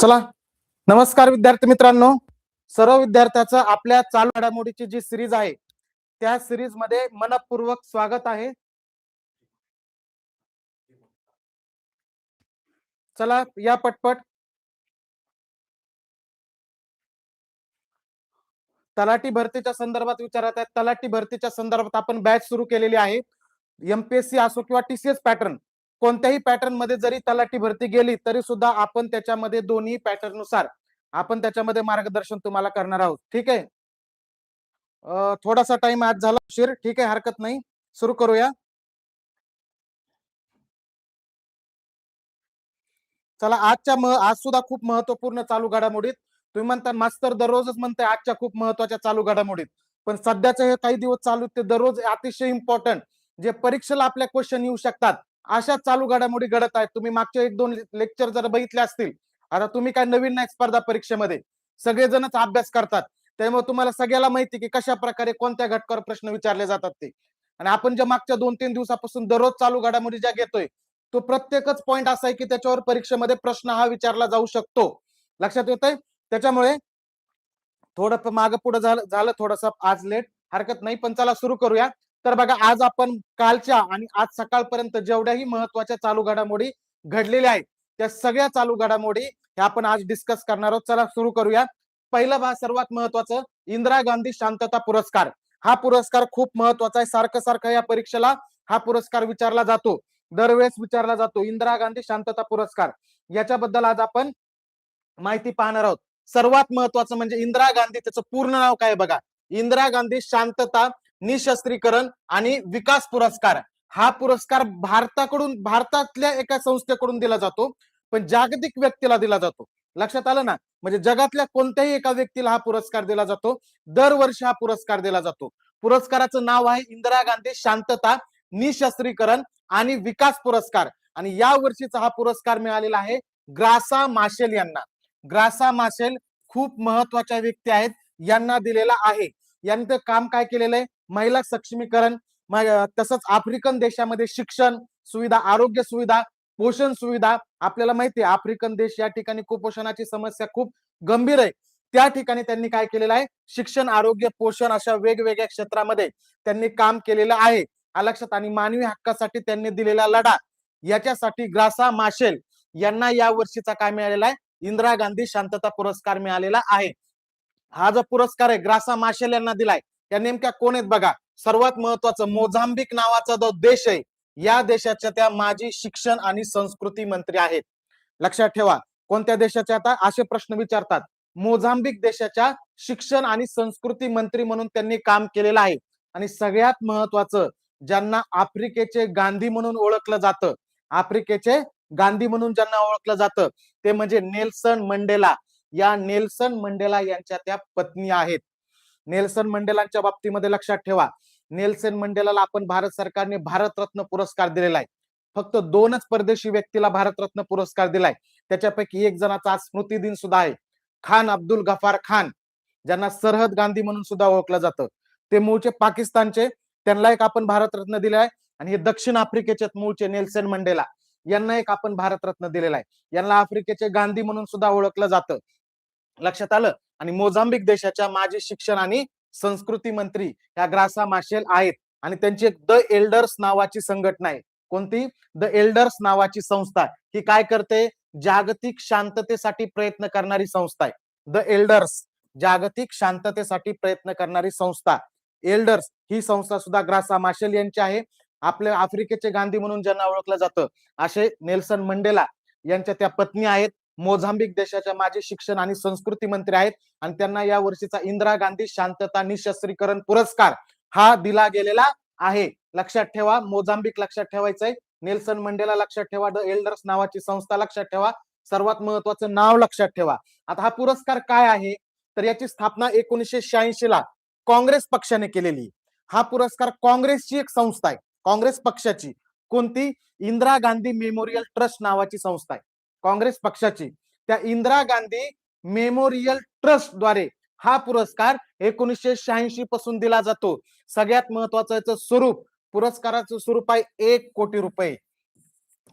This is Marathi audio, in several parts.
चला. नमस्कार विद्यार्थी मित्रांनो. सर्व विद्यार्थ्याचं आपल्या चालू घडामोडीची जी सिरीज आहे त्या सिरीजमध्ये मनपूर्वक स्वागत आहे. चला या पटपट. तलाठी भरतीच्या संदर्भात विचारत आहे तलाठी भरतीच्या संदर्भात आपण बॅच सुरू केलेली आहे. एमपीएससी असो किंवा टीसीएस पॅटर्न कोणत्याही पॅटर्नमध्ये जरी तलाठी भरती गेली तरी सुद्धा आपण त्याच्यामध्ये दोन्ही पॅटर्ननुसार आपण त्याच्यामध्ये मार्गदर्शन तुम्हाला करणार आहोत. ठीक आहे? थोडासा टाइम आज झाला उशीर. ठीक आहे? हरकत नाही. सुरू करूया. चला आजच्या म- आज सुद्धा खूप महत्त्वपूर्ण चालू घडामोडीत. तुम्ही म्हणता मास्तर दररोजच म्हणताय आजच्या खूप महत्त्वाच्या चालू घडामोडीत. पण सध्याचे हे काही दिवस चालू ते दररोज अतिशय इम्पॉर्टंट जे परीक्षेला आपल्या क्वेश्चन येऊ शकतात. अशा चालू घडामोडी घडत आहेत. तुम्ही मागचे एक दोन लेक्चर जर बघितले असतील आता तुम्ही काय नवीन नाही स्पर्धा परीक्षेमध्ये. सगळेजणच अभ्यास करतात. त्यामुळे तुम्हाला सगळ्याला माहिती की कशा प्रकारे कोणत्या घटकावर प्रश्न विचारले जातात ते. आणि आपण ज्या मागच्या दोन तीन दिवसापासून दररोज चालू घडामोडी ज्या घेतोय तो प्रत्येकच पॉइंट असा आहे की त्याच्यावर परीक्षेमध्ये प्रश्न हा विचारला जाऊ शकतो. लक्षात येतंय? त्याच्यामुळे थोडं माग पुढे झालं झालं थोडस आज लेट हरकत नाही पण चला सुरू करूया. तर बघा आज आपण कालच्या आणि आज सकाळपर्यंत जेवढ्याही महत्त्वाच्या चालू घडामोडी घडलेल्या आहेत त्या सगळ्या चालू घडामोडी ह्या आपण आज डिस्कस करणार आहोत. चला सुरू करूया. पहिला भाग सर्वात महत्वाचं इंदिरा गांधी शांतता पुरस्कार. हा पुरस्कार खूप महत्त्वाचा आहे. सारखं सारखं या परीक्षेला हा पुरस्कार विचारला जातो. दरवेळेस विचारला जातो इंदिरा गांधी शांतता पुरस्कार. याच्याबद्दल आज आपण माहिती पाहणार आहोत. सर्वात महत्वाचं म्हणजे इंदिरा गांधी त्याचं पूर्ण नाव काय बघा? इंदिरा गांधी शांतता निशस्त्रीकरण आणि विकास पुरस्कार. हा पुरस्कार भारताकडून भारतातल्या एका संस्थेकडून दिला जातो पण जागतिक व्यक्तीला दिला जातो. लक्षात आलं ना? म्हणजे जगातल्या कोणत्याही एका व्यक्तीला हा पुरस्कार दिला जातो. दरवर्षी हा पुरस्कार दिला जातो. पुरस्काराचं नाव आहे इंदिरा गांधी शांतता निशस्त्रीकरण आणि विकास पुरस्कार. आणि या वर्षीचा हा पुरस्कार मिळालेला आहे ग्रासा माशेल यांना. ग्रासा माशेल खूप महत्त्वाच्या व्यक्ती आहेत यांना दिलेला आहे. यांनी काम काय केलेलं आहे? महिला सक्षमीकरण तसंच आफ्रिकन देशामध्ये शिक्षण सुविधा आरोग्य सुविधा पोषण सुविधा आपल्याला माहिती आहे आफ्रिकन देश या ठिकाणी कुपोषणाची समस्या खूप गंभीर आहे. त्या ठिकाणी त्यांनी काय केलेलं आहे? शिक्षण आरोग्य पोषण अशा वेगवेगळ्या क्षेत्रामध्ये त्यांनी काम केलेलं आहे. लक्षात आणि मानवी हक्कासाठी त्यांनी दिलेला लढा. याच्यासाठी ग्रासा माशेल यांना या वर्षीचा काय मिळालेला आहे? इंदिरा गांधी शांतता पुरस्कार मिळालेला आहे. हा जो पुरस्कार आहे ग्रासा माशेल यांना दिलाय त्या नेमक्या कोण आहेत बघा? सर्वात महत्वाचं मोझांबिक नावाचा जो देश आहे या देशाच्या त्या माजी शिक्षण आणि संस्कृती मंत्री आहेत. लक्षात ठेवा कोणत्या देशाच्या आता? असे प्रश्न विचारतात. मोझांबिक देशाच्या शिक्षण आणि संस्कृती मंत्री म्हणून त्यांनी काम केलेलं आहे. आणि सगळ्यात महत्वाचं ज्यांना आफ्रिकेचे गांधी म्हणून ओळखलं जातं आफ्रिकेचे गांधी म्हणून ज्यांना ओळखलं जातं ते म्हणजे नेल्सन मंडेला. या नेल्सन मंडेला यांच्या त्या पत्नी आहेत. नेल्सन मंडेलांच्या बाबतीमध्ये लक्षात ठेवा. नेल्सन मंडेलाला आपण भारत सरकारने भारतरत्न पुरस्कार दिलेला आहे. फक्त दोनच परदेशी व्यक्तीला भारतरत्न पुरस्कार दिलाय. त्याच्यापैकी एक जणाचा आज स्मृती दिन सुद्धा आहे. खान अब्दुल गफार खान ज्यांना सरहद गांधी म्हणून सुद्धा ओळखलं जातं. ते मूळचे पाकिस्तानचे त्यांना एक आपण भारतरत्न दिलाय आणि हे दक्षिण आफ्रिकेचे मूळचे नेल्सन मंडेला. यांना एक आपण भारतरत्न दिलेला आहे. यांना आफ्रिकेचे गांधी म्हणून सुद्धा ओळखलं जातं. लक्षात आलं? आणि मोझांबिक देशाच्या माजी शिक्षण आणि संस्कृती मंत्री ह्या ग्रासा माशेल आहेत. आणि त्यांची एक द एल्डर्स नावाची संघटना आहे. कोणती? द एल्डर्स नावाची संस्था ही काय करते? जागतिक शांततेसाठी प्रयत्न करणारी संस्था आहे. द एल्डर्स जागतिक शांततेसाठी प्रयत्न करणारी संस्था. एल्डर्स ही संस्था सुद्धा ग्रासा माशेल यांची आहे. आपल्या आफ्रिकेचे गांधी म्हणून ज्यांना ओळखलं जातं. असे नेल्सन मंडेला यांच्या त्या पत्नी आहेत. मोझांबिक देशाच्या माजी शिक्षण आणि संस्कृती मंत्री आहेत. आणि त्यांना या वर्षीचा इंदिरा गांधी शांतता निशस्त्रीकरण पुरस्कार हा दिला गेलेला आहे. लक्षात ठेवा मोझांबिक लक्षात ठेवायचंय. नेल्सन मंडेला लक्षात ठेवा द एल्डर्स नावाची संस्था लक्षात ठेवा. सर्वात महत्वाचं नाव लक्षात ठेवा. आता हा पुरस्कार काय आहे? तर याची स्थापना एकोणीसशे शहाऐंशी ला काँग्रेस पक्षाने केलेली. हा पुरस्कार काँग्रेसची एक संस्था आहे. काँग्रेस पक्षाची. कोणती? इंदिरा गांधी मेमोरियल ट्रस्ट नावाची संस्था आहे. काँग्रेस पक्षाची. त्या इंदिरा गांधी मेमोरियल ट्रस्टद्वारे हा पुरस्कार एकोणीसशे शहाऐंशी पासून दिला जातो. सगळ्यात महत्वाचं याचं स्वरूप पुरस्काराचं स्वरूप आहे एक कोटी रुपये.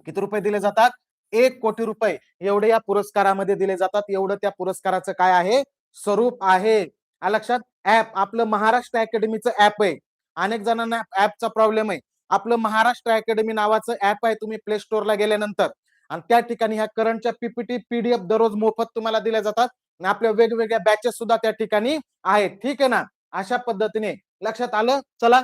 किती रुपये दिले जातात? एक कोटी रुपये. एवढे या पुरस्कारामध्ये दिले जातात. एवढं त्या पुरस्काराचं काय आहे? स्वरूप आहे. लक्षात ऍप आपलं महाराष्ट्र अकॅडमीचं ऍप आहे. अनेक जणांना ऍपचा प्रॉब्लेम आहे. आपलं महाराष्ट्र अकॅडमी नावाचं ऍप आहे तुम्ही प्ले स्टोअरला गेल्यानंतर. आणि त्या ठिकाणी ह्या करंटच्या पीपीटी पीडीएफ दररोज मोफत तुम्हाला दिल्या जातात. आणि आपल्या वेगवेगळ्या बॅचेस सुद्धा त्या ठिकाणी आहेत. ठीक आहे ना? अशा पद्धतीने लक्षात आलं? चला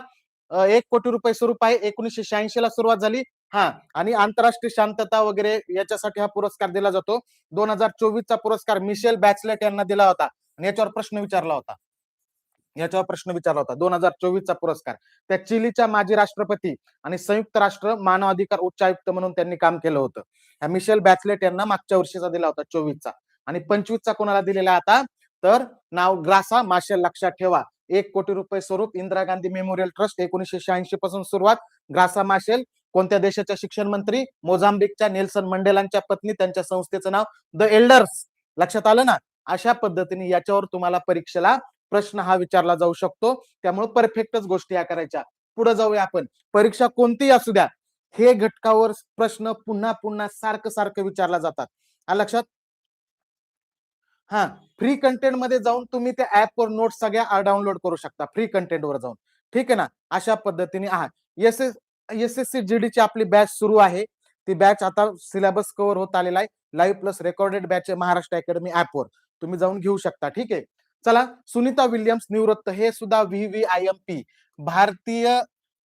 एक कोटी रुपये स्वरूप आहे. एकोणीसशे शहाऐंशी ला सुरुवात झाली. हा आणि आंतरराष्ट्रीय शांतता वगैरे याच्यासाठी हा पुरस्कार दिला जातो. दोन हजार चोवीस चा पुरस्कार मिशेल बॅचलेट यांना दिला होता. आणि याच्यावर प्रश्न विचारला होता. याच्यावर प्रश्न विचारला होता. दोन हजार चोवीसचा पुरस्कार. त्या चिलीच्या माजी राष्ट्रपती आणि संयुक्त राष्ट्र मानवाधिकार उच्चायुक्त म्हणून त्यांनी काम केलं होतं. ह्या मिशेल बॅचलेट यांना मागच्या वर्षीचा दिला होता चोवीसचा. आणि पंचवीसचा कोणाला दिलेला आता? तर नाव ग्रासा माशेल लक्षात ठेवा. एक कोटी रुपये स्वरूप इंदिरा गांधी मेमोरियल ट्रस्ट एकोणीशे शहाऐंशी पासून सुरुवात. ग्रासा माशेल कोणत्या देशाच्या शिक्षण मंत्री? मोझांबिकच्या नेल्सन मंडेलांच्या पत्नी त्यांच्या संस्थेचं नाव? The elders. लक्षात आलं ना? अशा पद्धतीने याच्यावर तुम्हाला परीक्षेला प्रश्न हा विचारला जाऊ शकतो. त्यामुळे परफेक्टच गोष्टी या करायच्या. पुढे जाऊया आपण. परीक्षा कोणतीही असू द्या हे घटकावर प्रश्न पुन्हा पुन्हा सारखं सारखं विचारला जातात. आ लक्षात? हा. फ्री कंटेंटमध्ये जाऊन तुम्ही त्या ऍप वर नोट्स सगळ्या डाउनलोड करू शकता फ्री कंटेंट वर जाऊन. ठीक आहे ना? अशा पद्धतीने आहात. S S S C GD ची आपली बॅच सुरू आहे. ती बॅच आता सिलेबस कव्हर होत आलेला आहे. Live plus recorded batch Maharashtra academy ऍपवर तुम्ही जाऊन घेऊ शकता. ठीक आहे? चला सुनीता विल्यम्स निवृत्त. हे सुद्धा V V I M P भारतीय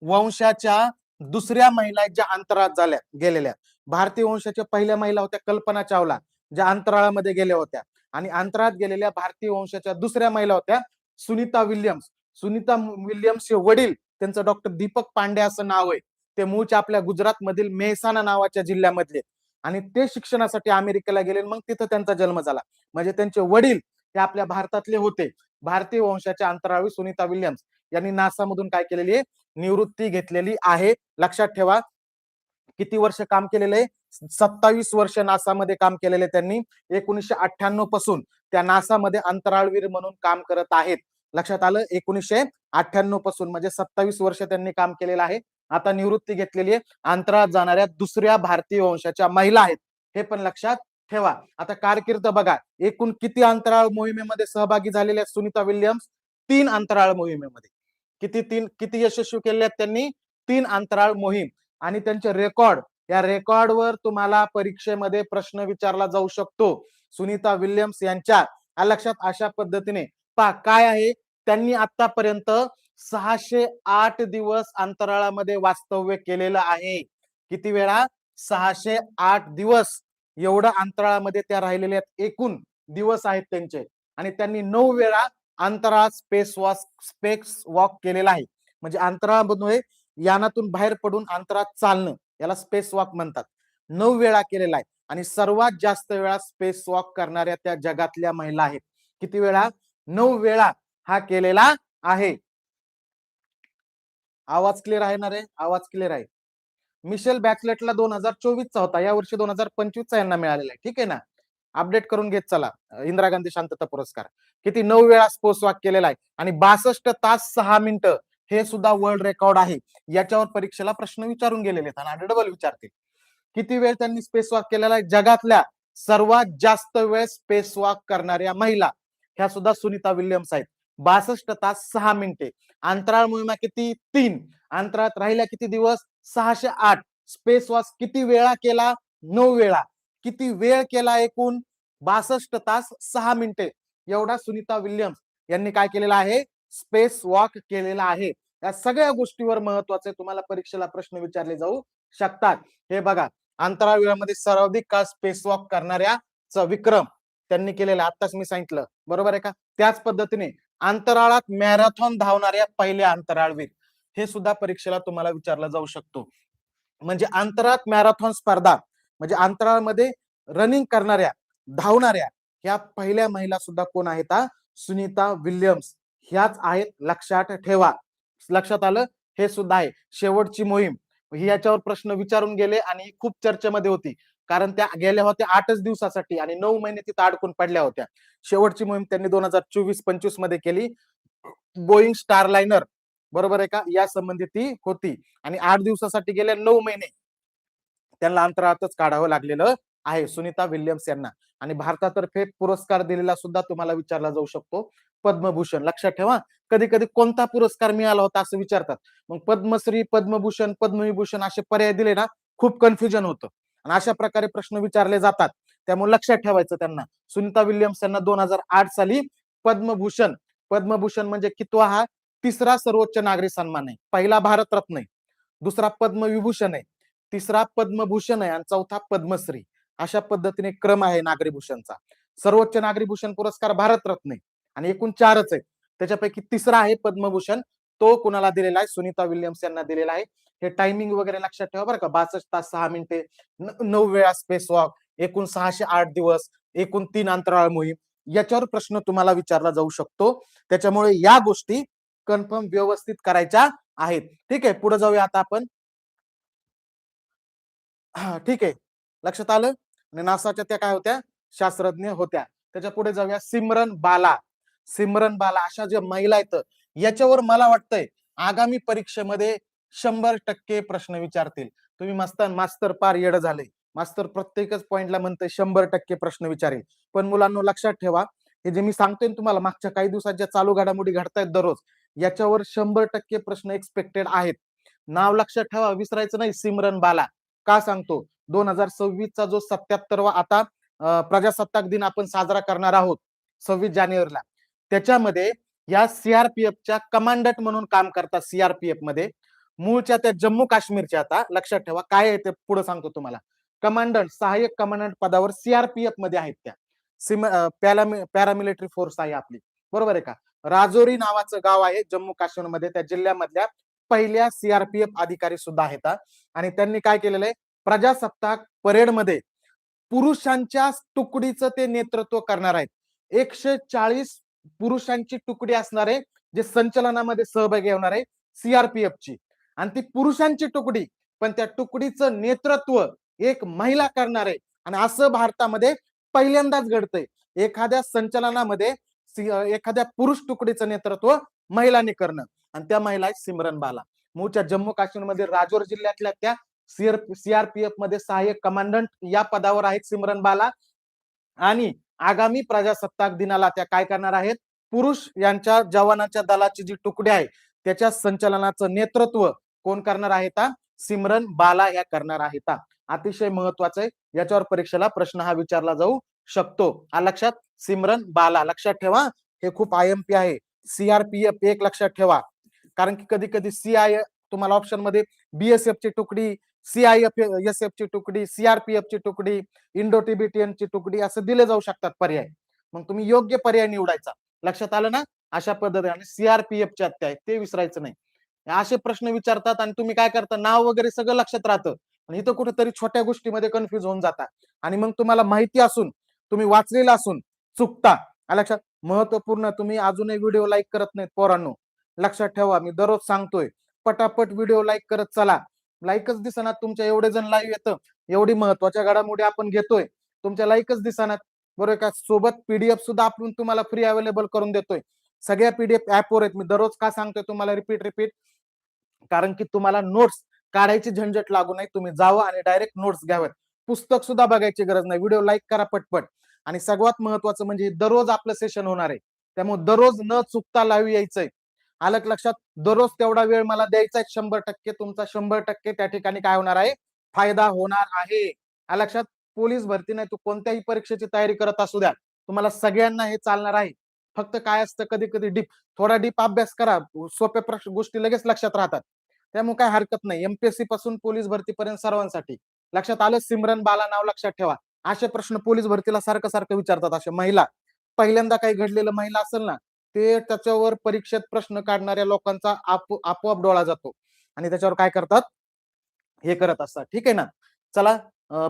वंशाच्या दुसऱ्या महिला ज्या अंतराळात झाल्या गेलेल्या. भारतीय वंशाच्या पहिल्या महिला होत्या कल्पना चावला ज्या अंतराळामध्ये गेल्या होत्या. आणि अंतराळात गेलेल्या भारतीय वंशाच्या दुसऱ्या महिला होत्या सुनीता विल्यम्स. सुनीता विल्यम्सचे वडील त्यांचं डॉक्टर दीपक पांडे असं नाव आहे. ते मूळचे आपल्या गुजरात मधील मेहसाणा नावाच्या जिल्ह्यामधले. आणि ते शिक्षणासाठी अमेरिकेला गेले मग तिथं त्यांचा जन्म झाला. म्हणजे त्यांचे वडील हे आपल्या भारतातले होते. भारतीय वंशाच्या अंतराळवी सुनीता विल्यम्स यांनी नासा मधून काय केलेली आहे? निवृत्ती घेतलेली आहे. लक्षात ठेवा. किती वर्ष काम केलेलं आहे? सत्तावीस वर्ष नासामध्ये काम केलेले त्यांनी. एकोणीसशे अठ्ठ्याण्णवपासून त्या नासामध्ये अंतराळवीर म्हणून काम करत आहेत. लक्षात आलं? एकोणीसशे अठ्ठ्याण्णवपासून म्हणजे सत्तावीस वर्ष त्यांनी काम केलेलं आहे. आता निवृत्ती घेतलेली आहे. अंतराळात जाणाऱ्या दुसऱ्या भारतीय वंशाच्या महिला आहेत. हे पण लक्षात ठेवा. आता कारकीर्द बघा. एकूण किती अंतराळ मोहिमेमध्ये सहभागी झालेल्या आहेत सुनीता विल्यम्स? तीन अंतराळ मोहिमेमध्ये. किती तीन किती यशस्वी केले आहेत त्यांनी? तीन अंतराळ मोहीम. आणि त्यांचे रेकॉर्ड या रेकॉर्डवर तुम्हाला परीक्षेमध्ये प्रश्न विचारला जाऊ शकतो. सुनीता विल्यम्स यांच्या. लक्षात अशा पद्धतीने. पा काय आहे? त्यांनी आतापर्यंत सहाशे आठ दिवस अंतराळामध्ये वास्तव्य केलेलं आहे. किती वेळा? सहाशे आठ दिवस. एवढं अंतराळामध्ये त्या राहिलेल्या आहेत. एकूण दिवस आहेत त्यांचे. आणि त्यांनी नऊ वेळा अंतराळ स्पेस वॉक स्पेस वॉक केलेला आहे. म्हणजे अंतराळामधून यानातून बाहेर पडून अंतरात चालणं याला स्पेस वॉक म्हणतात. नऊ वेळा केलेला आहे. आणि सर्वात जास्त वेळा स्पेस वॉक करणाऱ्या त्या जगातल्या महिला आहेत. किती वेळा? नऊ वेळा हा केलेला आहे. आवाज क्लिअर आहे ना रे? आवाज क्लिअर आहे. मिशेल बॅचलेटला दोन हजार चोवीसचा होता. या वर्षी दोन हजार पंचवीसचा यांना मिळालेला आहे. ठीक आहे ना? अपडेट करून घेत चला. इंदिरा गांधी शांतता पुरस्कार. किती नऊ वेळा स्पोर्ट्स वॉक केलेला आहे. आणि बासष्ट तास सहा मिनिटं हे सुद्धा वर्ल्ड रेकॉर्ड आहे. याच्यावर परीक्षेला प्रश्न विचारून गेलेले आहेत आणि डबल विचारतील. किती वेळ त्यांनी स्पेस वॉक केलेला आहे? जगातल्या सर्वात जास्त वेळ स्पेस वॉक करणाऱ्या महिला ह्या सुद्धा सुनीता विल्यम्स आहेत. बासष्ट तास सहा मिनिटे. अंतराळ मोहिमा किती? तीन. अंतराळात राहिल्या किती दिवस? सहाशे आठ. स्पेस वॉक किती वेळा केला? नऊ वेळा. किती वेळ केला एकूण? बासष्ट तास सहा मिनिटे. एवढा सुनीता विल्यम्स यांनी काय केलेला आहे? स्पेस वॉक केलेला आहे. या सगळ्या गोष्टीवर महत्त्वाचे तुम्हाला परीक्षेला प्रश्न विचारले जाऊ शकतात. हे बघा अंतराळ वेळामध्ये सर्वाधिक काळ स्पेस वॉक करणाऱ्या विक्रम त्यांनी केलेला आत्ताच मी सांगितलं. बरोबर आहे का? त्याच पद्धतीने अंतराळात मॅरेथॉन धावणाऱ्या पहिल्या अंतराळवीर हे सुद्धा परीक्षेला तुम्हाला विचारला जाऊ शकतो. म्हणजे अंतराळात मॅरेथॉन स्पर्धा म्हणजे अंतराळमध्ये रनिंग करणाऱ्या धावणाऱ्या ह्या पहिल्या महिला सुद्धा कोण आहेत सुनीता विल्यम्स. ह्याच आहेत लक्षात ठेवा. लक्षात आलं? हे सुद्धा आहे. शेवटची मोहीम. ही याच्यावर प्रश्न विचारून गेले आणि खूप चर्चेमध्ये होती. कारण त्या गेल्या होत्या आठच दिवसासाठी आणि नऊ महिने तिथं अडकून पडल्या होत्या. शेवटची मोहीम त्यांनी दोन हजार चोवीस पंचवीसमध्ये केली. बोईंग स्टार लायनर बरोबर आहे का? या संबंधी ती होती. आणि आठ दिवसासाठी गेल्या नऊ महिने त्यांना अंतराळातच काढावं लागलेलं आहे सुनीता विल्यम्स यांना. आणि भारतातर्फे पुरस्कार दिलेला सुद्धा तुम्हाला विचारला जाऊ शकतो. पद्मभूषण लक्षात ठेवा. कधी कधी कोणता पुरस्कार मिळाला होता असं विचारतात. मग पद्मश्री पद्मभूषण पद्मविभूषण असे पर्याय दिले ना खूप कन्फ्युजन होतं. आणि अशा प्रकारे प्रश्न विचारले जातात. त्यामुळे लक्षात ठेवायचं त्यांना. सुनीता विल्यम्स यांना दोन हजार आठ साली पद्मभूषण पद्मभूषण म्हणजे कितवा हा? तिसरा सर्वोच्च नागरी सन्मान आहे. पहिला भारतरत्न आहे. दुसरा पद्मविभूषण आहे. तिसरा पद्मभूषण आहे आणि चौथा पद्मश्री. अशा पद्धतीने क्रम आहे नागरी भूषणचा सर्वोच्च नागरी भूषण पुरस्कार भारतरत्न आहे. आणि एकूण चारच आहे. त्याच्यापैकी तिसरा आहे पद्मभूषण. तो कुणाला दिलेला आहे? सुनीता विल्यम्स यांना दिलेला आहे. हे टायमिंग वगैरे लक्षात ठेवा बरं का. बासष्ट तास सहा मिनिटे नऊ वेळा स्पेस वॉक एकूण सहाशे आठ दिवस एकूण तीन अंतराळ मोहीम याच्यावर प्रश्न तुम्हाला विचारला जाऊ शकतो. त्याच्यामुळे या गोष्टी कन्फर्म व्यवस्थित करायच्या आहेत. ठीक आहे पुढे जाऊया आता आपण. हा ठीक आहे. लक्षात आलं? आणि नासाच्या त्या काय होत्या? शास्त्रज्ञ होत्या. त्याच्या पुढे जाऊया सिमरन बाला. सिमरन बाला अशा ज्या महिला आहेत याच्यावर मला वाटतंय आगामी परीक्षेमध्ये शंभर टक्के प्रश्न विचारतील. तुम्ही मास्तर मास्तर पार येड झाले. मास्तर प्रत्येकच पॉइंटला म्हणतोय शंभर टक्के प्रश्न विचारेल. पण मुलांना लक्षात ठेवा हे जे मी सांगतोय तुम्हाला मागच्या काही दिवसात ज्या चालू घडामोडी घडतायत दररोज याच्यावर शंभर टक्के प्रश्न एक्सपेक्टेड आहेत. नाव लक्षात ठेवा विसरायचं नाही सिमरन बाला. का सांगतो? दोन हजार सव्वीसचा जो सत्याहत्तरवा आता प्रजासत्ताक दिन आपण साजरा करणार आहोत सव्वीस जानेवारीला. त्याच्यामध्ये या सीआरपीएफच्या कमांडंट म्हणून काम करतात सीआरपीएफमध्ये. मूळच्या त्या जम्मू काश्मीरच्या आता लक्षात ठेवा काय आहे ते पुढे सांगतो तुम्हाला. कमांडंट सहाय्यक कमांडंट पदावर सीआरपीएफमध्ये आहेत त्या. सिम पॅरामिलिटरी फोर्स आहे आपली. बरोबर आहे का? राजोरी नावाचं गाव आहे जम्मू काश्मीरमध्ये त्या जिल्ह्यामधल्या पहिल्या सीआरपीएफ अधिकारी सुद्धा आहेत आणि त्यांनी काय केलेलं आहे? प्रजासत्ताक परेडमध्ये पुरुषांच्या तुकडीचं ते नेतृत्व करणार आहेत. एकशे चाळीस पुरुषांची तुकडी असणार आहे जे संचलनामध्ये सहभागी होणार आहे सीआरपीएफ ची. आणि ती पुरुषांची तुकडी पण त्या तुकडीचं नेतृत्व एक महिला करणार. आहे आणि असं भारतामध्ये पहिल्यांदाच घडतंय. एखाद्या संचलनामध्ये सी- एखाद्या पुरुष तुकडीचं नेतृत्व महिलांनी करणं. आणि त्या महिला आहेत सिमरन बाला. मूळच्या जम्मू काश्मीरमध्ये राजौर जिल्ह्यातल्या त्या सीआर सीआरपीएफमध्ये सहाय्यक कमांडंट या पदावर आहेत सिमरन बाला. आणि आगामी प्रजासत्ताक दिनाला त्या काय करणार आहेत? पुरुष यांच्या जवानाच्या दलाची जी तुकडी आहे त्याच्या संचलनाचं नेतृत्व कोण करणार आहे ता? सिमरन बाला या करणार आहे ता. अतिशय महत्वाचं आहे. याच्यावर परीक्षेला प्रश्न हा विचारला जाऊ शकतो. हा लक्षात सिमरन बाला लक्षात ठेवा. हे खूप आय एम पी आहे. सीआरपीएफ एक लक्षात ठेवा. कारण की कधी कधी सीआय तुम्हाला ऑप्शनमध्ये बीएसएफ ची तुकडी सीआयएफ एस एफची तुकडी सीआरपीएफ ची तुकडी इंडो टिबिटियन ची तुकडी असं दिले जाऊ शकतात पर्याय. मग तुम्ही योग्य पर्याय निवडायचा. लक्षात आलं ना? अशा पद्धतीने आणि सीआरपीएफ चे हत्या ते विसरायचं नाही. असे प्रश्न विचारतात आणि तुम्ही काय करता? नाव वगैरे सगळं लक्षात राहतं. आणि इथं कुठेतरी छोट्या गोष्टीमध्ये कन्फ्युज होऊन जाता. आणि मग तुम्हाला माहिती असून तुम्ही वाचलेलं असून चुकता. लक्षात महत्त्वपूर्ण तुम्ही अजूनही व्हिडिओ लाईक करत नाहीत पोरांनो. लक्षात ठेवा मी दररोज सांगतोय पटापट व्हिडिओ लाईक करत चला. लाईकच दिसणार तुमच्या एवढे जण लाईव्ह येतं. एवढी महत्त्वाच्या घडामोडी आपण घेतोय. तुमच्या लाईकच दिसणार बरोबर का? सोबत पीडीएफ सुद्धा आपण तुम्हाला फ्री अवेलेबल करून देतोय. सगळ्या पीडीएफ ऍपवर आहेत. मी दररोज का सांगतोय तुम्हाला? रिपीट रिपीट कारण की तुम्हाला नोट्स काढायची झंझट लागू नये. तुम्ही जावं आणि डायरेक्ट नोट्स घ्यावेत. पुस्तक सुद्धा बघायची गरज नाही. व्हिडिओ लाईक करा पटपट. आणि सगळ्यात महत्वाचं म्हणजे दररोज आपलं सेशन होणार आहे. त्यामुळे दररोज न चुकता लाईव्ह यायचंय. आलं लक्षात. दररोज तेवढा वेळ मला द्यायचा आहे. शंभर टक्के तुमचा शंभर टक्के त्या ठिकाणी काय होणार आहे? फायदा होणार आहे. लक्षात. पोलीस भरती नाही. तू कोणत्याही परीक्षेची तयारी करत असू द्या. तुम्हाला सगळ्यांना हे चालणार आहे. फक्त काय असतं कधी कधी डीप थोडा डीप अभ्यास करा. सोप्या प्रश्न गोष्टी लगेच लक्षात राहतात. त्यामुळे काय हरकत नाही. एमपीएससी पासून पोलीस भरतीपर्यंत सर्वांसाठी. लक्षात आलं? सिमरन बाला नाव लक्षात ठेवा. असे प्रश्न पोलीस भरतीला सारखं सारखं विचारतात असे महिला. पहिल्यांदा काही घडलेलं महिला असेल ना ते त्याच्यावर परीक्षेत प्रश्न काढणाऱ्या लोकांचा आपोआप डोळा जातो. आणि त्याच्यावर काय करतात? हे करत असतात. ठीक आहे ना? चला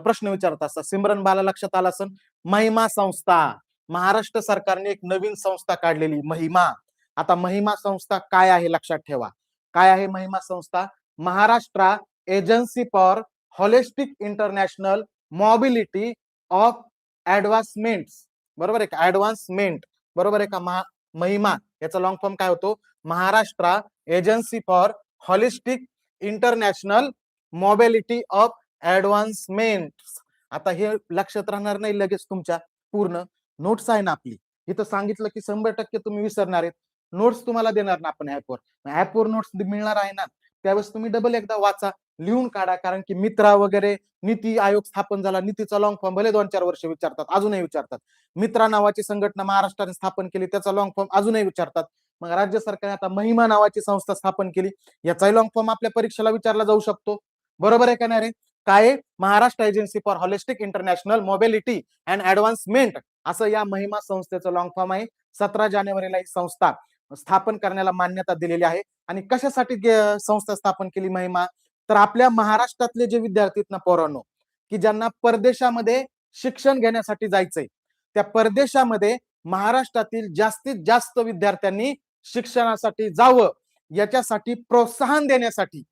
प्रश्न विचारत असतात. सिमरन बाला लक्षात आला असेल महिमा संस्था. महाराष्ट्र सरकारने एक नवीन संस्था काढलेली महिमा. आता महिमा संस्था काय आहे लक्षात ठेवा. काय आहे महिमा संस्था? Maharashtra agency for holistic international mobility of advancement बरोबर आहे का? ऍडव्हान्समेंट बरोबर आहे का? महा महिमा याचा लॉंग फॉर्म काय होतो? Maharashtra agency for holistic international mobility of advancement आता हे लक्षात राहणार नाही लगेच तुमच्या पूर्ण. नोट्स आहे ना आपली. इथं सांगितलं की शंभर टक्के तुम्ही विसरणार आहेत. नोट्स तुम्हाला देणार ना आपण ऍपवर ऍपवर नोट्स मिळणार आहे ना? त्यावेळेस तुम्ही डबल एकदा वाचा लिहून काढा. कारण की मित्रा वगैरे नीती आयोग स्थापन झाला नीतीचा लॉंग फॉर्म भले दोन चार वर्ष विचारतात अजूनही विचारतात. मित्रा नावाची संघटना महाराष्ट्राने स्थापन केली त्याचा लॉंग फॉर्म अजूनही विचारतात. मग राज्य सरकारने आता महिमा नावाची संस्था स्थापन केली याचाही लॉंग फॉर्म आपल्या परीक्षेला विचारला जाऊ शकतो. बरोबर आहे का नाही रे? काय? Maharashtra agency for holistic international mobility and advancement असं या महिमा संस्थेचं लॉंग फॉर्म आहे. सतरा जानेवारीला ही संस्था स्थापन करण्याला मान्यता दिलेली आहे. आणि कशासाठी संस्था स्थापन केली महिमा? तर आपल्या महाराष्ट्रातले जे विद्यार्थी आहेत ना पोरांनो की ज्यांना परदेशामध्ये शिक्षण घेण्यासाठी जायचंय त्या परदेशामध्ये महाराष्ट्रातील जास्तीत जास्त विद्यार्थ्यांनी शिक्षणासाठी जावं याच्यासाठी प्रोत्साहन देण्यासाठी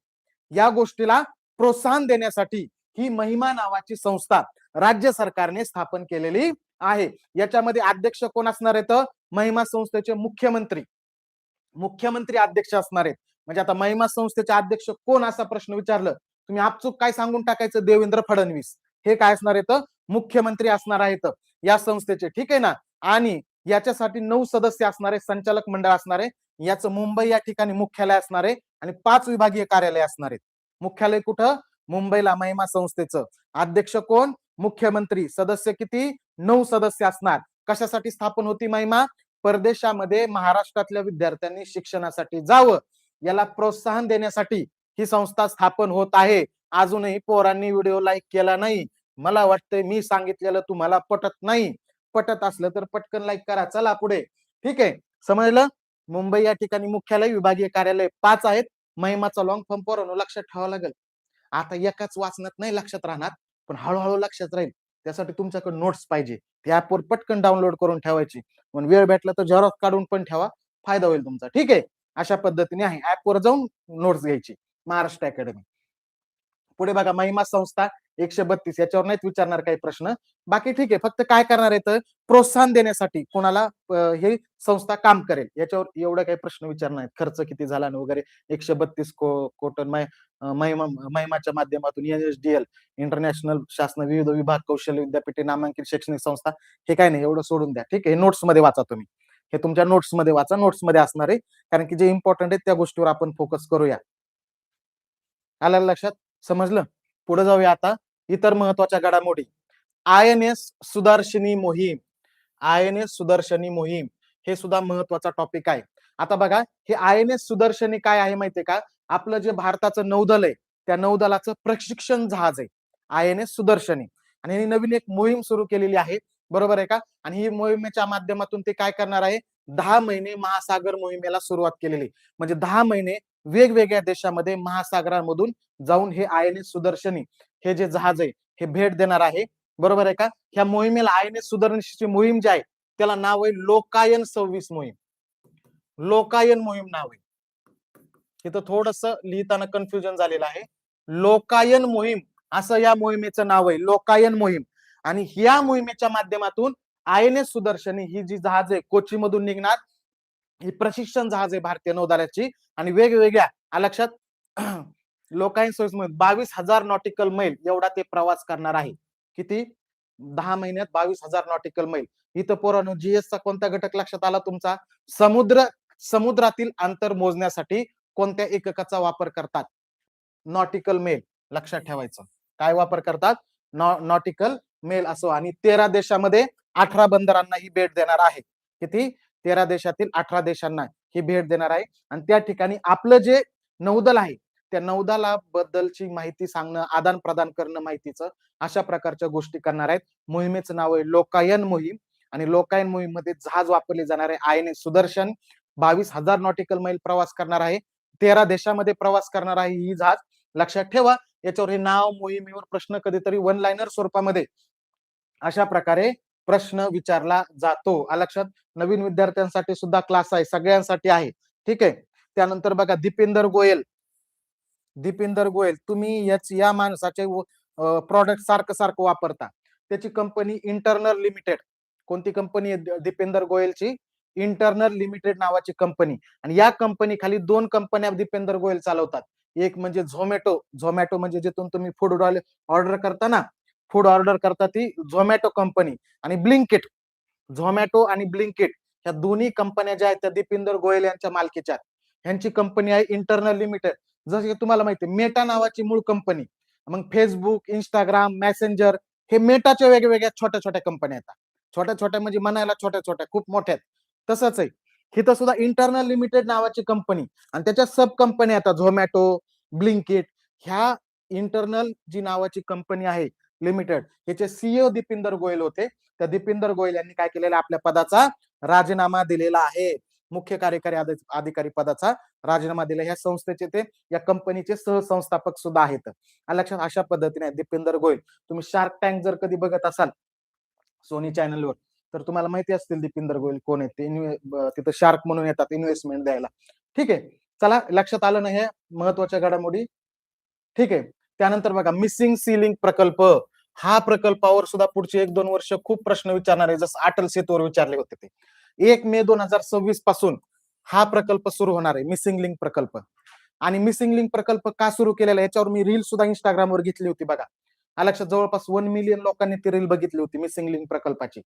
या गोष्टीला प्रोत्साहन देण्यासाठी ही महिमा नावाची संस्था राज्य सरकारने स्थापन केलेली आहे. याच्यामध्ये अध्यक्ष कोण असणार आहेत? महिमा संस्थेचे मुख्यमंत्री. मुख्यमंत्री अध्यक्ष असणार आहेत. म्हणजे आता महिमा संस्थेचे अध्यक्ष कोण असा प्रश्न विचारलं? तुम्ही आपचूक काय सांगून टाकायचं देवेंद्र फडणवीस? हे काय असणार आहेत? मुख्यमंत्री असणार आहेत या संस्थेचे ठीक आहे ना? आणि याच्यासाठी नऊ सदस्य असणारे संचालक मंडळ असणार आहे. याचं मुंबई या ठिकाणी मुख्यालय असणार आहे आणि पाच विभागीय कार्यालय असणार आहेत. मुख्यालय कुठं? मुंबईला महिमा संस्थेचं. अध्यक्ष कोण? मुख्यमंत्री. सदस्य किती? नऊ सदस्य असणार. कशासाठी स्थापन होती महिमा? परदेशामध्ये महाराष्ट्रातल्या विद्यार्थ्यांनी शिक्षणासाठी जावं याला प्रोत्साहन देण्यासाठी ही संस्था स्थापन होत आहे. अजूनही पोरांनी व्हिडिओ लाईक केला नाही. मला वाटतंय मी सांगितलेलं तुम्हाला पटत नाही. पटत असलं तर पटकन लाईक करा. चला पुढे. ठीक आहे. समजलं? मुंबई या ठिकाणी मुख्यालय विभागीय कार्यालय पाच आहेत. महिमाचा लॉंग फॉर्म पोरांनो लक्षात ठेवावं लागेल. आता एकाच वाचनात नाही लक्षात राहणार पण हळूहळू लक्षात राहील. त्यासाठी तुमच्याकडे नोट्स पाहिजे. ते ऍपवर पटकन डाउनलोड करून ठेवायची. पण वेळ भेटला तर झेरॉक्स काढून पण ठेवा. फायदा होईल तुमचा. ठीक आहे? अशा पद्धतीने आहे. ऍपवर जाऊन नोट्स घ्यायची. महाराष्ट्र अकॅडमी पुढे बघा महिमा संस्था एकशे बत्तीस याच्यावर नाहीत विचारणार काही प्रश्न. बाकी ठीक आहे फक्त काय करणार आहे तर प्रोत्साहन देण्यासाठी कोणाला हे संस्था काम करेल याच्यावर एवढं काही प्रश्न विचारणार आहेत खर्च किती झाला वगैरे एकशे बत्तीस को कोटन महिमा महिमाच्या माध्यमातून एनएसडीएल इंटरनॅशनल शासन विविध विभाग कौशल्य विद्यापीठे नामांकित शैक्षणिक संस्था हे काय नाही एवढं सोडून द्या. ठीक आहे नोट्समध्ये वाचा तुम्ही. हे तुमच्या नोट्समध्ये वाचा नोट्समध्ये असणार आहे कारण की जे इम्पॉर्टंट आहे त्या गोष्टीवर आपण फोकस करूया. आल्या लक्षात? समजलं? पुढे जाऊया आता. इतर महत्त्वाच्या घडामोडी. आय एन एस सुदर्शनी मोहीम. आय एन एस सुदर्शनी मोहीम. हे सुद्धा महत्त्वाचा टॉपिक आहे. आता बघा हे आय एन एस सुदर्शनी काय आहे माहितीये का? आपलं जे भारताचं नौदल आहे त्या नौदलाचं प्रशिक्षण जहाज आहे. I N S Sudarshini. आणि नवीन एक मोहीम सुरू केलेली आहे. बरोबर आहे का? आणि ही मोहिमेच्या माध्यमातून ते काय करणार आहे? दहा महिने महासागर मोहिमेला सुरुवात केलेली. म्हणजे दहा महिने वेगवेगळ्या देशामध्ये महासागरांमधून जाऊन हे आय एन एस सुदर्शनी हे जे जहाज आहे हे भेट देणार आहे. बरोबर आहे का? ह्या मोहिमेला आय एन एस सुदर्शनीची मोहीम जी आहे त्याला नाव आहे लोकायन सव्वीस मोहीम. लोकायन मोहीम नाव आहे. इथं थोडस लिहिताना कन्फ्युजन झालेलं आहे. लोकायन मोहीम असं या मोहिमेचं नाव आहे. लोकायन मोहीम. आणि ह्या मोहिमेच्या माध्यमातून आय एन एस सुदर्शनी ही जी जहाज आहे कोची मधून निघणार. ही प्रशिक्षण जहाज आहे भारतीय नौदलाची आणि वेगवेगळ्या लक्षात लोकांनी बावीस हजार नॉटिकल मैल एवढा ते प्रवास करणार आहे. किती? दहा महिन्यात बावीस हजार नॉटिकल मैल. इथं पोरानो जीएस चा कोणता घटक लक्षात आला तुमचा? समुद्र समुद्रातील अंतर मोजण्यासाठी कोणत्या एककाचा वापर करतात? नॉटिकल मेल लक्षात ठेवायचं. काय वापर करतात? नॉटिकल मेल असो आणि तेरा देशामध्ये अठरा बंदरांना ही भेट देणार आहे. किती? तेरा देशातील अठरा देशांना ही भेट देणार आहे. आणि त्या ठिकाणी आपलं जे नौदल आहे त्या नौदला बद्दलची माहिती सांगणं आदान प्रदान करणं माहितीचं अशा प्रकारच्या गोष्टी करणार आहेत. मोहिमेचं नाव आहे लोकायन मोहीम आणि लोकायन मोहीममध्ये जहाज वापरले जाणार आहे. आय एन एस सुदर्शन बावीस हजार नॉटिकल मैल प्रवास करणार आहे. तेरा देशामध्ये प्रवास करणार आहे ही जहाज. लक्षात ठेवा. याच्यावर हे नाव मोहिमेवर प्रश्न कधीतरी वन लाईनर स्वरूपामध्ये अशा प्रकारे प्रश्न विचारला जातो. लक्षात? नवीन विद्यार्थ्यांसाठी सुद्धा क्लास आहे सगळ्यांसाठी आहे. ठीक आहे? त्यानंतर बघा दीपेंदर गोयल. दीपेंदर गोयल तुम्ही याच या माणसाचे प्रॉडक्ट सारखं सारखं वापरता. त्याची कंपनी इंटरनल लिमिटेड कोणती कंपनी आहे? दीपेंदर गोयलची? इंटरनल लिमिटेड नावाची कंपनी आणि या कंपनी खाली दोन कंपन्या दीपेंदर गोयल चालवतात. एक म्हणजे झोमॅटो झोमॅटो म्हणजे जिथून तुम्ही फूड ऑर्डर करता ना फूड ऑर्डर करता ती झोमॅटो कंपनी आणि ब्लिंकिट झोमॅटो आणि ब्लिंकिट ह्या दोन्ही कंपन्या ज्या आहेत त्या दीपिंदर गोयल यांच्या मालकीच्या ह्यांची कंपनी आहे इंटरनल लिमिटेड जसं की तुम्हाला माहिती मेटा नावाची मूळ कंपनी मग फेसबुक इंस्टाग्राम मेसेंजर हे मेटाच्या वेगवेगळ्या छोट्या छोट्या कंपन्या आहेत. छोट्या छोट्या म्हणजे म्हणायला छोट्या छोट्या खूप मोठ्या आहेत. तसंच आहे हिथं सुद्धा इंटरनल लिमिटेड नावाची कंपनी आणि त्याच्या सब कंपनी आता झोमॅटो ब्लिंकिट ह्या इंटरनल जी नावाची कंपनी आहे लिमिटेड ह्याचे सीईओ दीपिंदर गोयल होते. त्या दीपिंदर गोयल यांनी काय केलेला आपल्या पदाचा राजीनामा दिलेला आहे. मुख्य कार्यकारी अधिकारी पदाचा राजीनामा दिला ह्या संस्थेचे ते या कंपनीचे सहसंस्थापक सुद्धा आहेत. लक्षात अशा पद्धतीने आहे. गोयल तुम्ही शार्क टँक जर कधी बघत असाल सोनी चॅनलवर तर तुम्हाला माहिती असतील दीपिंदर गोयल कोण आहेत? ते तिथं शार्क म्हणून येतात इन्व्हेस्टमेंट द्यायला. ठीक आहे. चला लक्षात आलं ना हे? महत्त्वाच्या घडामोडी. ठीक आहे. त्यानंतर बघा मिसिंग सीलिंग प्रकल्प. हा प्रकल्पावर सुद्धा पुढचे एक दोन वर्ष खूप प्रश्न विचारणार आहे जसं अटल सेतूवर विचारले होते ते. एक मे दोन हजार सव्वीसपासून हा प्रकल्प सुरू होणार आहे मिसिंग लिंक प्रकल्प. आणि मिसिंग लिंक प्रकल्प का सुरू केलेला याच्यावर मी रील सुद्धा इंस्टाग्रामवर घेतली होती बघा. हा लक्षात जवळपास वन मिलियन लोकांनी ती रील बघितली होती मिसिंग लिंक प्रकल्पाची.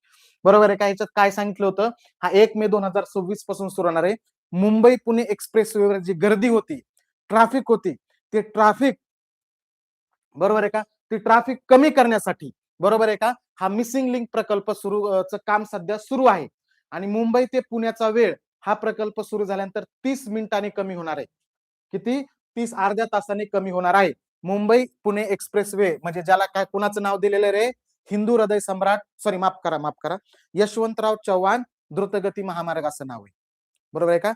बरोबर आहे का? याच्यात काय सांगितलं होतं? हा एक मे दोन हजार सव्वीसपासून सुरू होणार आहे. मुंबई पुणे एक्सप्रेस वेवर जी गर्दी होती ट्रॅफिक होती ते ट्रॅफिक बरोबर आहे का? ती ट्रॅफिक कमी करण्यासाठी बरोबर आहे का? हा मिसिंग लिंक प्रकल्प सुरू काम सध्या सुरू आहे. आणि मुंबई ते पुण्याचा वेळ हा प्रकल्प सुरू झाल्यानंतर तीस मिनिटांनी कमी होणार आहे. किती? तीस अर्ध्या तासाने कमी होणार आहे. मुंबई पुणे एक्सप्रेस वे म्हणजे ज्याला काय कुणाचं नाव दिलेलं रे? हिंदू हृदय सम्राट सॉरी माफ करा माफ करा. यशवंतराव चव्हाण द्रुतगती महामार्ग असं नाव आहे. बरोबर आहे का?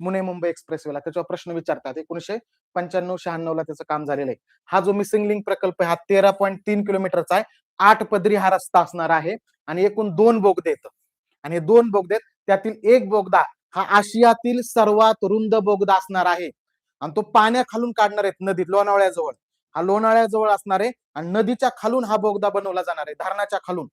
पुणे मुंबई एक्सप्रेस वेला त्याच्यावर प्रश्न विचारतात. एकोणीशे पंच्याण्णव शहाण्णव ला त्याचं काम झालेलं आहे. हा जो मिसिंग लिंक प्रकल्प आहे हा तेरा पॉईंट तीन किलोमीटरचा आहे. आठ पदरी हा रस्ता असणार आहे आणि एकूण दोन बोगदे आणि दोन बोगदे त्यातील एक बोगदा हा आशियातील सर्वात रुंद बोगदा असणार आहे. आणि तो पाण्याखालून काढणार आहेत नदीत लोणावळ्याजवळ. हा लोणावळ्याजवळ असणार आहे आणि नदीच्या खालून हा बोगदा बनवला जाणार आहे धरणाच्या खालून.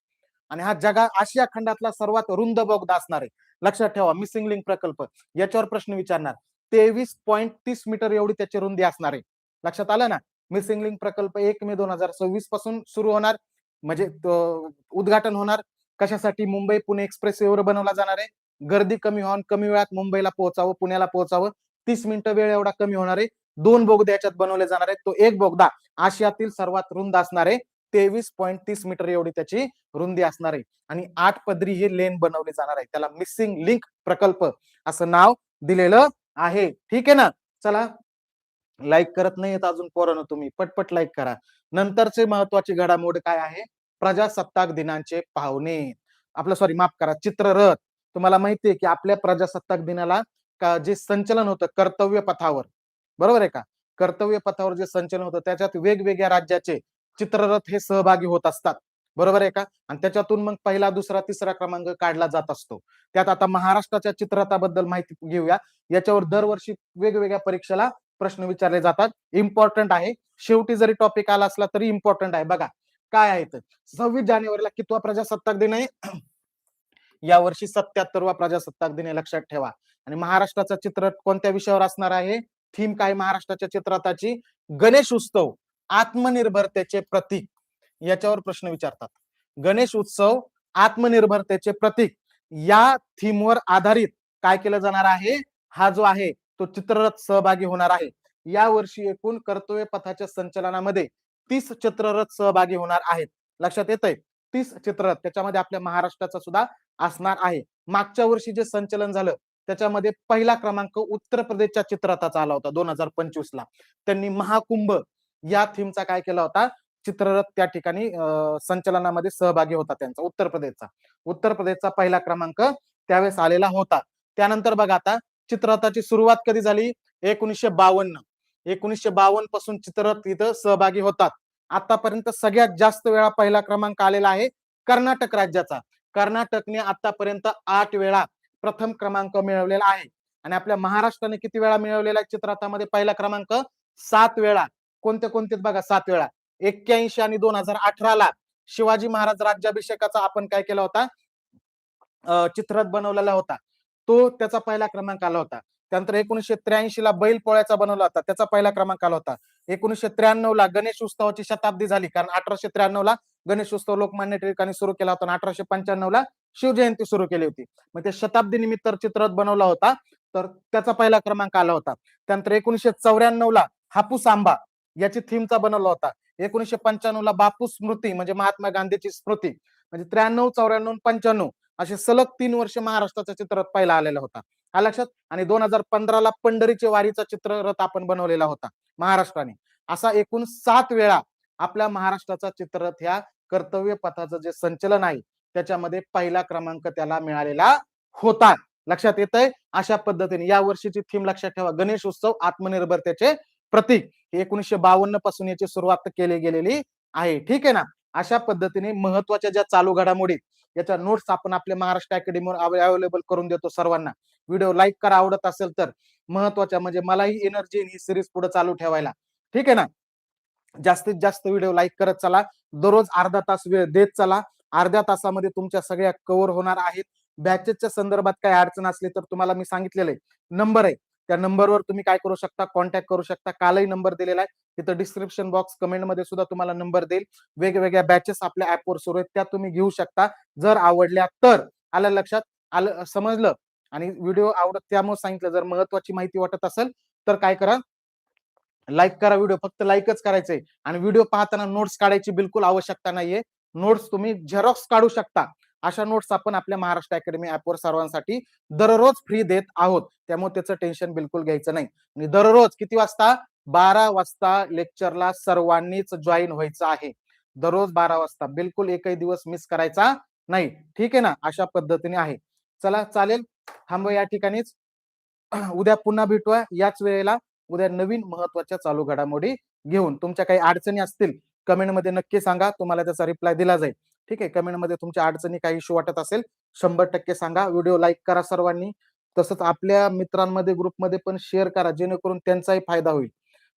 आणि हा जगा आशिया खंडातला सर्वात रुंद बोगदा असणार आहे. लक्षात ठेवा मिसिंग लिंक प्रकल्प. याच्यावर प्रश्न विचारणार. तेवीस पॉईंट तीस मीटर एवढी त्याची रुंदी असणार आहे. लक्षात आलं ना? मिसिंग लिंक प्रकल्प एक मे दोन हजार सव्वीसपासून सुरू होणार. म्हणजे उद्घाटन होणार. कशासाठी? मुंबई पुणे एक्सप्रेस वेवर बनवला जाणार आहे. गर्दी कमी होऊन कमी वेळात मुंबईला पोहोचावं पुण्याला पोहोचावं. तीस मिनिटं वेळ एवढा कमी होणार. आहे दोन बोगदे याच्यात बनवले जाणार. आहेत तो एक बोगदा आशियातील सर्वात रुंद असणार. आहे तेवीस पॉईंट तीस मीटर एवढी त्याची रुंदी असणार. आहे आणि आठ पदरी हे लेन बनवले जाणार आहे. त्याला मिसिंग लिंक प्रकल्प असं नाव दिलेलं आहे. ठीक आहे ना? चला. लाईक करत नाहीयेत अजून पोरानं तुम्ही. पटपट लाईक करा. नंतरचे महत्वाची घडामोड काय आहे? प्रजासत्ताक दिनांचे पाहुणे. आपलं सॉरी माफ करा. चित्ररथ. तुम्हाला माहितीये की आपल्या प्रजासत्ताक दिनाला का जे संचलन होतं कर्तव्य पथावर? बरोबर आहे का? कर्तव्य पथावर जे संचलन होतं त्याच्यात वेगवेगळ्या राज्याचे चित्ररथ हे सहभागी होत असतात. बरोबर आहे का? आणि त्याच्यातून मग पहिला दुसरा तिसरा क्रमांक काढला जात असतो. त्यात आता महाराष्ट्राच्या चित्ररथाबद्दल माहिती घेऊया. याच्यावर दरवर्षी वेगवेगळ्या परीक्षेला प्रश्न विचारले जातात. इम्पॉर्टंट आहे. शेवटी जरी टॉपिक आला असला तरी इम्पॉर्टंट आहे. बघा काय आहे तर सव्वीस जानेवारीला कितवा प्रजासत्ताक दिन आहे? यावर्षी सत्याहत्तरवा प्रजासत्ताक दिन लक्षात ठेवा. आणि महाराष्ट्राचा चित्र कोणत्या विषयावर असणार आहे? थीम काय महाराष्ट्राच्या चित्रताची गणेश उत्सव आत्मनिर्भरतेचे प्रतीक. याच्यावर प्रश्न विचारतात. गणेश उत्सव आत्मनिर्भरतेचे प्रतीक. या थीमवर आधारित काय केलं जाणार आहे? हा जो आहे तो चित्ररथ सहभागी होणार आहे. या वर्षी एकूण कर्तव्य पथाच्या संचलनामध्ये तीस चित्ररथ सहभागी होणार आहेत. लक्षात येतंय? तीस चित्ररथ त्याच्यामध्ये आपल्या महाराष्ट्राचा सुद्धा असणार आहे. मागच्या वर्षी जे संचलन झालं त्याच्यामध्ये पहिला क्रमांक उत्तर प्रदेशच्या चित्ररथाचा आला होता दोन हजार पंचवीस ला. त्यांनी महाकुंभ या थीमचा काय केला होता? चित्ररथ त्या ठिकाणी अं, संचलनामध्ये सहभागी होता त्यांचा उत्तर प्रदेशचा. उत्तर प्रदेशचा पहिला क्रमांक त्यावेळेस आलेला होता. त्यानंतर बघा आता चित्ररथाची सुरुवात कधी झाली? एकोणीसशे बावन्न. एकोणीसशे बावन्नपासून चित्ररथ इथं सहभागी होतात. आतापर्यंत सगळ्यात जास्त वेळा पहिला क्रमांक आलेला आहे कर्नाटक राज्याचा. कर्नाटकने आतापर्यंत आठ वेळा प्रथम क्रमांक मिळवलेला आहे. आणि आपल्या महाराष्ट्राने किती वेळा मिळवलेला आहे चित्रातामध्ये पहिला क्रमांक? सात वेळा. कोणते कोणते बघा? सात वेळा. एक्क्याऐंशी आणि दोन हजार अठराला शिवाजी महाराज राज्याभिषेकाचा आपण काय केला होता? अं, चित्ररथ बनवलेला होता. तो त्याचा पहिला क्रमांक आला होता. त्यानंतर एकोणीसशे त्र्याऐंशी ला बैल पोळ्याचा बनवला होता. त्याचा पहिला क्रमांक आला होता. एकोणीसशे त्र्याण्णव ला गणेश उत्सवाची शताब्दी झाली. कारण अठराशे त्र्याण्णव ला गणेश उत्सव लोकमान्य टिळकांनी सुरू केला होता आणि अठराशे पंच्याण्णव ला शिवजयंती सुरू केली होती. मग ते शताब्दी निमित्त चित्ररथ बनवला होता. तर त्याचा पहिला क्रमांक आला होता. त्यानंतर एकोणीसशे चौऱ्याण्णव ला हापूस आंबा याची थीमचा बनवला होता. एकोणीशे पंच्याण्णव ला बापू स्मृती म्हणजे महात्मा गांधीची स्मृती. म्हणजे त्र्याण्णव चौऱ्याण्णव पंच्याण्णव असे सलग तीन वर्ष महाराष्ट्राचा चित्ररथ पहिला आलेला होता. हा लक्षात? आणि दोन हजार पंधराला पंढरीची पंढरीचे वारीचा चित्ररथ आपण बनवलेला होता महाराष्ट्राने. असा एकूण सात वेळा आपल्या महाराष्ट्राचा चित्ररथ ह्या कर्तव्य पथाचं जे संचलन आहे त्याच्यामध्ये पहिला क्रमांक त्याला मिळालेला होता. लक्षात येत आहे अशा पद्धतीने. या वर्षीची थीम लक्षात ठेवा. गणेश उत्सव आत्मनिर्भरतेचे प्रतीक. हे एकोणीसशे बावन्नपासून याची सुरुवात केली गेलेली आहे. ठीक आहे ना? अशा पद्धतीने महत्त्वाच्या ज्या चालू घडामोडी याच्या नोट्स आपण आपल्या महाराष्ट्र अकॅडमीवर अवेलेबल करून देतो सर्वांना. व्हिडिओ लाईक करा आवडत असेल तर. महत्त्वाच्या म्हणजे मलाही एनर्जी ही सिरीज पुढे चालू ठेवायला. ठीक आहे ना? जास्तीत जास्त व्हिडिओ लाईक करत चला. दररोज अर्धा तास वेळ देत चला. अर्ध्या तासामध्ये तुमच्या सगळ्या कव्हर होणार आहेत. बॅचेसच्या संदर्भात काही अडचण असली तर तुम्हाला मी सांगितलेलं आहे. नंबर आहे. त्या नंबरवर तुम्ही काय करू शकता? कॉन्टॅक्ट करू शकता. कालही नंबर दिलेला आहे. तिथं डिस्क्रिप्शन बॉक्स कमेंटमध्ये सुद्धा तुम्हाला नंबर देईल. वेगवेगळ्या बॅचेस आपल्या ऍपवर सुरू आहेत. त्या तुम्ही घेऊ शकता. जर आवडल्या तर आलं लक्षात. आलं समजलं आणि व्हिडिओ आवडत त्यामुळे सांगितलं. जर महत्वाची माहिती वाटत असेल तर काय करा? लाईक करा व्हिडिओ फक्त लाईकच करायचंय. आणि व्हिडिओ पाहताना नोट्स काढायची बिलकुल आवश्यकता नाहीये. नोट्स तुम्ही झेरॉक्स काढू शकता. अशा नोट्स आपण आपल्या महाराष्ट्र अकॅडमी ऍपवर सर्वांसाठी दररोज फ्री देत आहोत. त्यामुळे त्याचं टेन्शन बिलकुल घ्यायचं नाही. आणि दररोज किती वाजता? बारा वाजता लेक्चरला सर्वांनीच जॉईन व्हायचं आहे. दररोज बारा वाजता. बिलकुल एकही दिवस मिस करायचा नाही. ठीक आहे ना? अशा पद्धतीने आहे. चला चालेल. थांब या ठिकाणीच. उद्या पुन्हा भेटूया. याच वेळेला उद्या नवीन महत्त्वाच्या चालू घडामोडी घेऊन. तुमच्या काही अडचणी असतील कमेंटमध्ये नक्की सांगा. तुम्हाला त्याचा रिप्लाय दिला जाईल. ठीक आहे. कमेंटमध्ये तुमच्या अडचणी काही इश्यू वाटत असेल शंभर टक्के सांगा. व्हिडिओ लाईक करा सर्वांनी. तसंच आपल्या मित्रांमध्ये ग्रुपमध्ये पण शेअर करा जेणेकरून त्यांचाही फायदा होईल.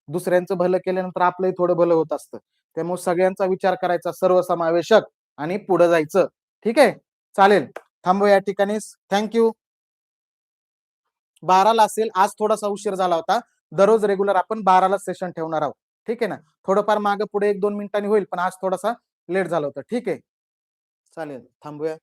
दुसऱ्यांचं भलं केल्यानंतर आपलंही थोडं भलं होत असतं. त्यामुळे सगळ्यांचा विचार करायचा सर्वसमावेशक आणि पुढे जायचं. ठीक आहे? चालेल. थांबू या ठिकाणी थँक्यू बाराला असेल. आज थोडासा उशीर झाला होता. दररोज रेग्युलर आपण बाराला सेशन ठेवणार आहोत. ठीक आहे ना? थोडंफार मागे पुढे एक दोन मिनिटांनी होईल पण आज थोडासा लेट झालं होतं. ठीक आहे? चालेल. थांबूया.